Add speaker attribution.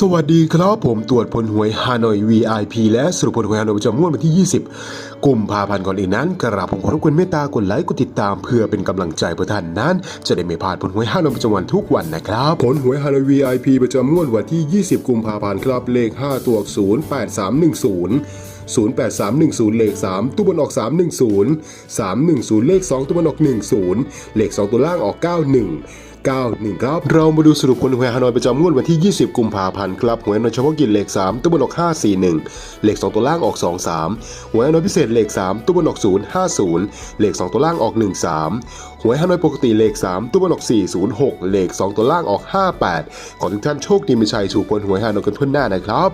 Speaker 1: สวัสดีครับผมตรวจผลหวยฮานอย VIP และสรุปผลหวยฮานอยประจำงวดวันที่ 20 กุมภาพันธ์ก่อนอื่นนั้นกราบผมขอรบกวนเมตตากดไลค์กดติดตามเพื่อเป็นกำลังใจเพื่อท่านนั้น จะได้ไม่พลาดผลหวยฮานอยประจำวันทุกวันนะครับ ผลหวยฮานอย VIP ประจำงวดวันที่ 20 กุมภาพันธ์ครับเลข 5 ตัวอักษร8310 08310 เลข 3 ตัวบนออก 310 310 เลข 2 ตัวบนออก 10 เลข 2 ตัวล่างออก 91 91ครับเรามาดูสรุปผลหวยฮานอยประจำงวดวันที่ 20 กุมภาพันธ์ครับหวยฮานอยเฉพาะกิจเลข 3 ตัวบนออก 541 เลข 2 ตัวล่างออก 23 หวยฮานอยพิเศษเลข 3 ตัวบนออก 050 เลข 2 ตัวล่างออก 13 หวยฮานอยปกติเลข 3 ตัวบนออก 406 เลข 2 ตัวล่างออก 58 ขอทุกท่านโชคดีมีชัยถูกผลหวยฮานอยกันทั่วหน้านะครับ